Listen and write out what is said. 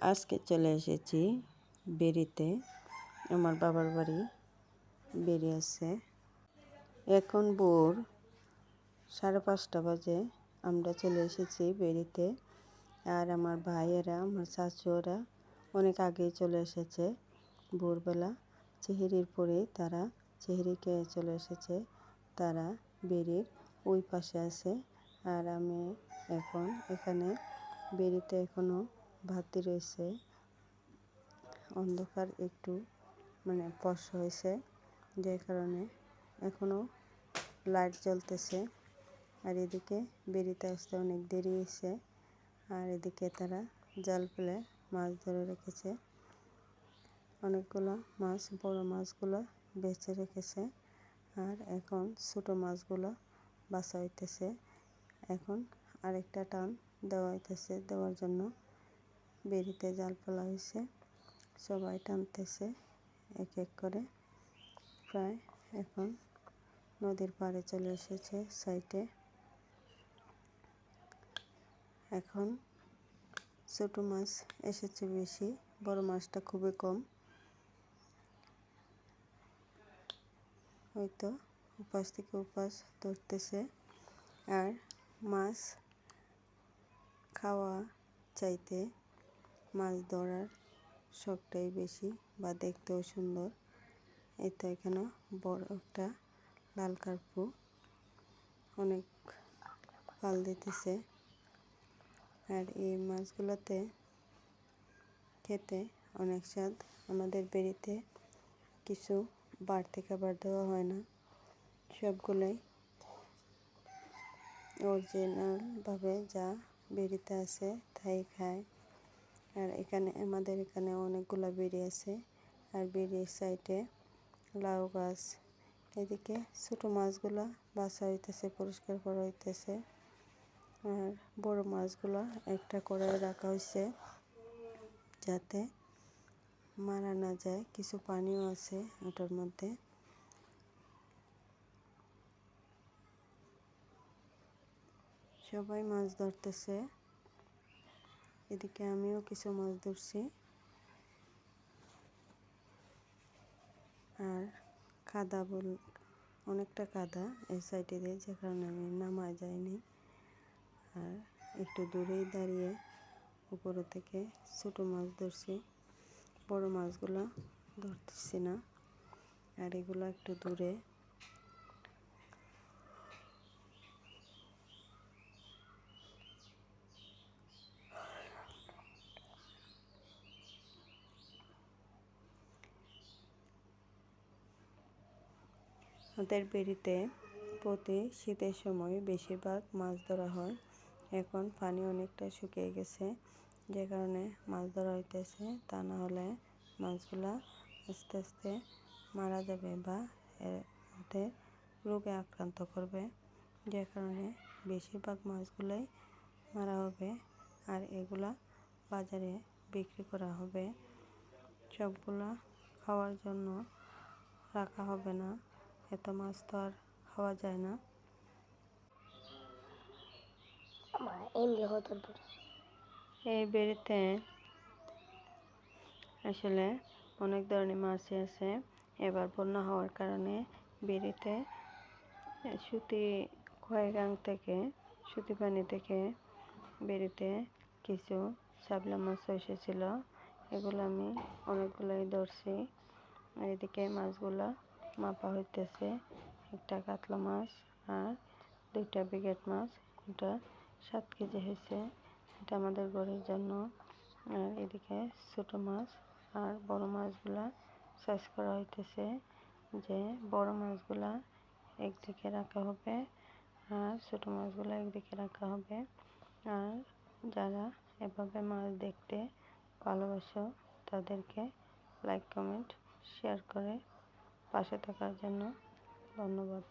আজকে চলে এসেছি বেরিতে। আমার বাবার বাড়ি বেরিয়ে আছে। এখন ভোর সাড়ে পাঁচটা বাজে, আমরা চলে এসেছি বেরিতে। আর আমার ভাইয়েরা, আমার শাশুড়া অনেক আগেই চলে এসেছে ভোরবেলা। চেহারির পরে তারা চেহারিকে চলে এসেছে তারা বেরির ওই পাশে আছে। আর আমি এখন এখানে বেরিতে এখনও ভাতি রয়েছে। অন্ধকার একটু মানে স্পর্শ হয়েছে, যে কারণে এখনও লাইট জ্বলতেছে। আর এদিকে বেরিতে আসতে অনেক দেরি হয়েছে। আর এদিকে তারা জাল ফেলে মাছ ধরে রেখেছে। অনেকগুলো মাছ, বড় মাছগুলো বেছে রেখেছে। আর এখন ছোট মাছগুলো বাছা হইতেছে। এখন আরেকটা টান দেওয়া হইতেছে দেওয়ার জন্য। বেরিতে জাল ফেলা হয়েছে সবাই টানতেছে এক এক করে। প্রায় এখন নদীর পাড়ে চলে এসেছে সাইটে। এখন ছোট মাছ এসেছে বেশি, বড় মাছটা খুবই কম। হয়তো উপাস থেকে উপাস ধরতেছে। আর মাছ খাওয়া চাইতে মাছ ধরার শখটাই বেশি বা দেখতেও সুন্দর। এই তো এখানে বড় একটা লাল কার্পু। অনেক পাল দিতেছে। আর এই মাছগুলোতে খেতে অনেক স্বাদ। আমাদের বেরিতে কিছু বাড়তি খাবার দেওয়া হয় না। সবগুলোই অরিজিনালভাবে যা বেরিতে আছে তাই খায়। আর এখানে আমাদের এখানে অনেকগুলো বেরি আছে। আর বেরির সাইডে লাউ গাছ, এদিকে ছোটো মাছগুলো বাছা হইতেছে, পরিষ্কার করা হইতেছে। আর বড় মাছগুলো একটা করে রাখা হয়েছে যাতে মারা না যায়, কিছু পানিও আছে ওটার মধ্যে। সবাই মাছ ধরতেছে। এদিকে আমিও কিছু মাছ ধরছি। আর কাদা বল, অনেকটা কাদা এই সাইডে দিয়ে, যে কারণে আমি নামা যায়নি আর একটু দূরেই দাঁড়িয়ে উপরে থেকে ছোট মাছ ধরছি। বড় মাছগুলো ধরতেছি না। আর এগুলো একটু দূরে আমাদের বেরিতে প্রতি শীতের সময় বেশিরভাগ মাছ ধরা হয়। এখন পানি অনেকটা শুকিয়ে গেছে, যে কারণে মাছ ধরা হইতেছে। তা না হলে মাছগুলা আস্তে আস্তে মারা যাবে বা এতে রোগে আক্রান্ত করবে। যে কারণে বেশিরভাগ মাছগুলোই মারা হবে আর এগুলা বাজারে বিক্রি করা হবে। সবগুলা খাওয়ার জন্য রাখা হবে না। এত মাছ তো আর খাওয়া যায় না। এই বেড়িতে আসলে অনেক ধরনের মাছই আছে। এবার বন্যা হওয়ার কারণে বেড়িতে সুতি কয়েগাং থেকে সুতি পানি থেকে বেড়িতে কিছু সাবলা মাছ এসেছিল। এগুলো আমি অনেকগুলোই ধরছি। এদিকে মাছগুলো মাপা হইতেছে। একটা কাতলা মাছ আর দুইটা বিগেট মাছ এটা সাত কেজি হয়েছে এটা আমাদের ঘরের জন্য। আর এদিকে ছোটো মাছ আর বড় মাছগুলা সাইজ করা হইতেছে, যে বড় মাছগুলা একদিকে রাখা হবে আর ছোট মাছগুলো একদিকে রাখা হবে। আর যারা এভাবে মাছ দেখতে ভালোবাসো, তাদেরকে লাইক কমেন্ট শেয়ার করে পাশে থাকার জন্য ধন্যবাদ।